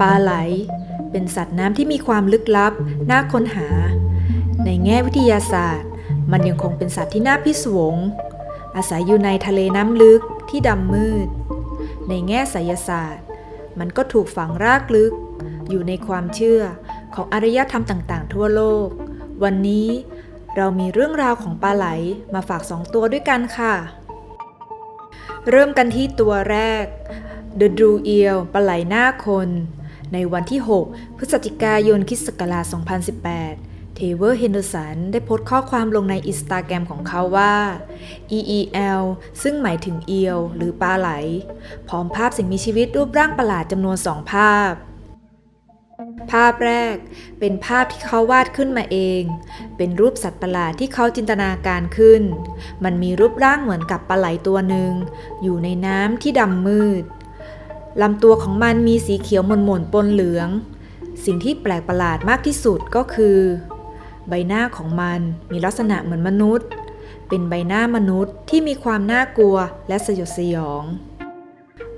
ปลาไหล เป็นสัตว์น้ำที่มีความลึกลับ น่าค้นหา ในแง่วิทยาศาสตร์ มันยังคงเป็นสัตว์ที่น่าพิศวง อาศัยอยู่ในทะเลน้ำลึกที่ดำมืด ในแง่ไสยศาสตร์ มันก็ถูกฝังรากลึก อยู่ในความเชื่อของอารยธรรมต่างๆ ทั่วโลก วันนี้เรามีเรื่องราวของปลาไหลมาฝากสองตัวด้วยกันค่ะ เริ่มกันที่ตัวแรก The Blue Eel ปลาไหลหน้าคน ในวันที่ 6 พฤศจิกายนคริสต์ศักราช2018 เทเวอร์เฮนเดอร์สันได้โพสต์ข้อความลงในอินสตาแกรมของเขาว่า EEL ซึ่งหมายถึงเอียวหรือปลาไหล พร้อมภาพสิ่งมีชีวิตรูปร่างประหลาดจำนวน2ภาพภาพแรกเป็นภาพที่เขาวาดขึ้นมาเอง เป็นรูปสัตว์ประหลาดที่เขาจินตนาการขึ้น มันมีรูปร่างเหมือนกับปลาไหลตัวหนึ่งอยู่ในน้ำที่ดำมืด ลำตัวของมันมีสีเขียวหม่นๆปนเหลือง สิ่งที่แปลกประหลาดมากที่สุดก็คือ ใบหน้าของมันมีลักษณะเหมือนมนุษย์ เป็นใบหน้ามนุษย์ที่มีความน่ากลัวและสยดสยอง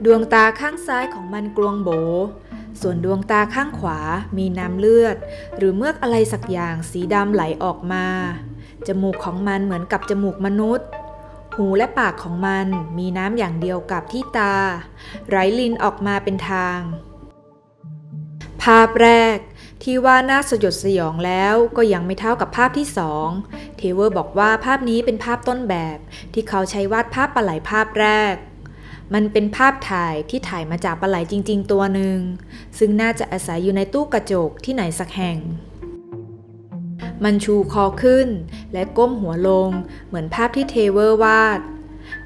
ดวงตาข้างซ้ายของมันกลวงโบ ส่วนดวงตาข้างขวามีน้ำเลือด หรือเมือกอะไรสักอย่างสีดำไหลออกมา จมูกของมันเหมือนกับจมูกมนุษย์ หูและปากของมันมีน้ำอย่างเดียวกับที่ตา ไหลลินออกมาเป็นทาง ภาพแรกที่ว่าน่าสยดสยองแล้วก็ยังไม่เท่ากับภาพที่สองเทเวอร์บอกว่าภาพนี้เป็นภาพต้นแบบที่เขาใช้วาดภาพปลาไหลภาพแรก มันเป็นภาพถ่ายที่ถ่ายมาจากปลาไหลจริง ๆ ตัวหนึ่งซึ่งน่าจะอาศัยอยู่ในตู้กระจกที่ไหนสักแห่ง มันชูคอขึ้น และก้มหัวลง เหมือนภาพที่เทเวอร์วาด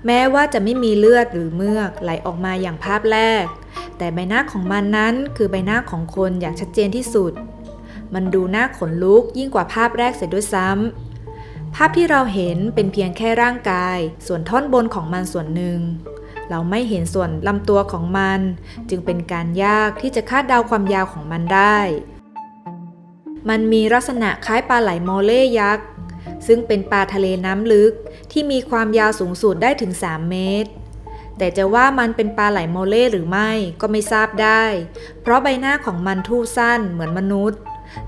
แม้ว่าจะไม่มีเลือดหรือเมือกไหลออกมาอย่างภาพแรก แต่ใบหน้าของมันนั้นคือใบหน้าของคนอย่างชัดเจนที่สุด มันดูน่าขนลุกยิ่งกว่าภาพแรกเสียด้วยซ้ำภาพที่เราเห็นเป็นเพียงแค่ร่างกาย ส่วนท่อนบนของมันส่วนหนึ่งเราไม่เห็นส่วนลำตัวของมัน จึงเป็นการยากที่จะคาดเดาความยาวของมันได้ มันมีลักษณะคล้ายปลาไหลมอเล่ยักษ์ ซึ่งเป็นปลาทะเลน้ำลึกที่มีความยาวสูงสุดได้ถึง 3 เมตร แต่จะว่ามันเป็นปลาไหลโมเล่หรือไม่ก็ไม่ทราบได้ เพราะใบหน้าของมันทู่สั้นเหมือนมนุษย์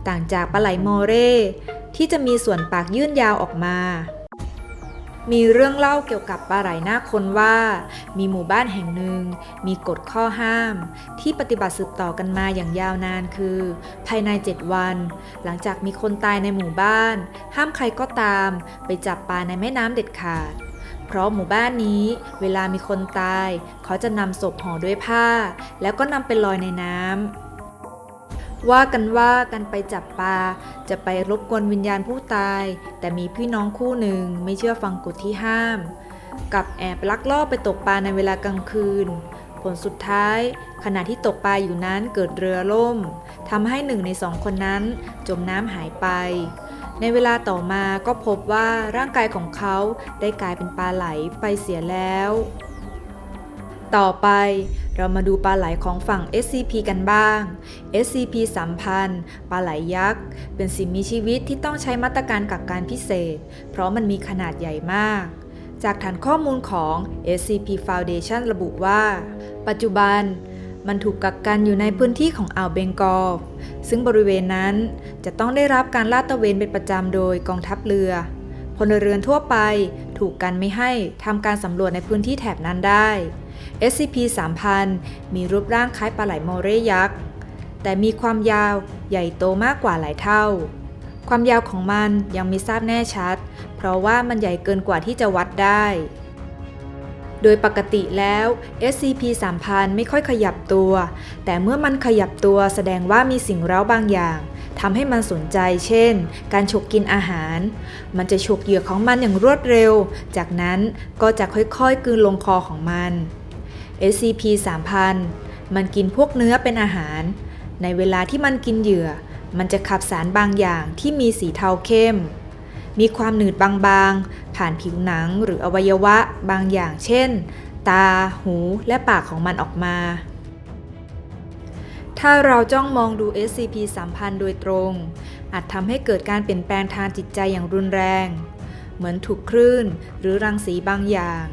ต่างจากปลาไหลโมเล่ที่จะมีส่วนปากยื่นยาวออกมา มีเรื่องเล่าเกี่ยวกับปลาไหลหน้าคนว่า มีหมู่บ้านแห่งหนึ่ง มีกฎข้อห้าม ที่ปฏิบัติสืบต่อกันมาอย่างยาวนานคือ ภายใน 7 วัน หลังจากมีคนตายในหมู่บ้าน ห้ามใครก็ตาม ไปจับปลาในแม่น้ำเด็ดขาด เพราะหมู่บ้านนี้เวลามีคนตาย เขาจะนำศพห่อด้วยผ้า แล้วก็นำไปลอยในน้ำ ว่ากันว่ากันไปจับปลาจะไปรบกวนวิญญาณผู้ตาย แต่มีพี่น้องคู่หนึ่งไม่เชื่อฟังกฎที่ห้าม กับแอบลักลอบไปตกปลาในเวลากลางคืน ผลสุดท้าย ขณะที่ตกปลาอยู่นั้นเกิดเรือล่มทำให้หนึ่งในสองคนนั้นจมน้ำหายไป ในเวลาต่อมาก็พบว่าร่างกายของเขาได้กลายเป็นปลาไหลไปเสียแล้ว ต่อไปเรามาดูปลาไหลของฝั่ง SCP กันบ้าง SCP 3000ปลาไหลยักษ์ เป็นสิ่งมีชีวิตที่ต้องใช้มาตรการกักกันพิเศษ เพราะมันมีขนาดใหญ่มาก จากฐานข้อมูลของ SCP Foundation ระบุว่า ปัจจุบันมันถูกกักกันอยู่ในพื้นที่ของอ่าวเบงกอล ซึ่งบริเวณนั้นจะต้องได้รับการลาดตระเวนเป็นประจำโดยกองทัพเรือ พลเรือนทั่วไปถูกกันไม่ให้ทำการสำรวจในพื้นที่แถบนั้นได้ SCP-3000 มีรูปร่างคล้ายปลาไหลโมเรยักษ์ แต่มีความยาวใหญ่โตมากกว่าหลายเท่า ความยาวของมันยังไม่ทราบแน่ชัด เพราะว่ามันใหญ่เกินกว่าที่จะวัดได้ โดยปกติแล้ว SCP-3000 ไม่ค่อยขยับตัว แต่เมื่อมันขยับตัวแสดงว่ามีสิ่งเร้าบางอย่างทำให้มันสนใจ เช่น การฉกกินอาหาร มันจะฉกเหยื่อของมันอย่างรวดเร็ว จากนั้นก็จะค่อยๆกืนลงคอของมัน SCP-3000 มันกินพวกเนื้อเป็นอาหาร ในเวลาที่มันกินเหยื่อ มันจะขับสารบางอย่างที่มีสีเทาเข้ม มีความหนืดบางๆ ผ่านผิวหนังหรืออวัยวะบางอย่างเช่น ตา หู และปากของมันออกมา ถ้าเราจ้องมองดู SCP-3000 โดยตรง อาจทำให้เกิดการเปลี่ยนแปลงทางจิตใจอย่างรุนแรง เหมือนถูกคลื่นหรือรังสีบางอย่าง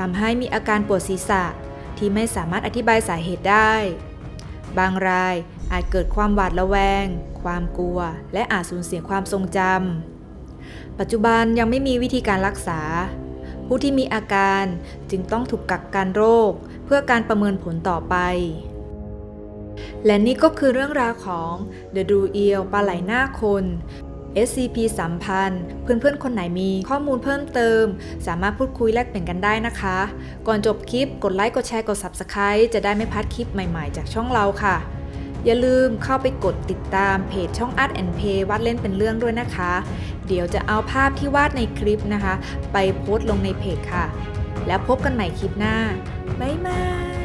ทำให้มีอาการปวดศีรษะที่ไม่สามารถอธิบายสาเหตุได้ บางรายอาจเกิดความหวาดระแวง ความกลัว และอาจสูญเสียความทรงจำ ปัจจุบันยังไม่มีวิธีการรักษา ผู้ที่มีอาการจึงต้องถูกกักกันโรค เพื่อการประเมินผลต่อไป และนี่ก็คือเรื่องราวของ The d u e l ปลาไหลหน้าคน SCP 3000 เพื่อนๆ คนไหนมีข้อมูลเพิ่มเติม สามารถพูดคุยแลกเปลี่ยนกันได้นะคะ ก่อนจบคลิปกดไลค์ กดแชร์ กด Subscribe จะได้ไม่พลาดคลิปใหม่ๆ จากช่องเราค่ะ อย่าลืมเข้าไปกดติดตามเพจช่อง Art and Play วาดเล่นเป็นเรื่องด้วยนะคะ เดี๋ยวจะเอาภาพที่วาดในคลิปนะคะ ไปโพสต์ลงในเพจค่ะ แล้วพบกันใหม่คลิปหน้า บ๊ายบาย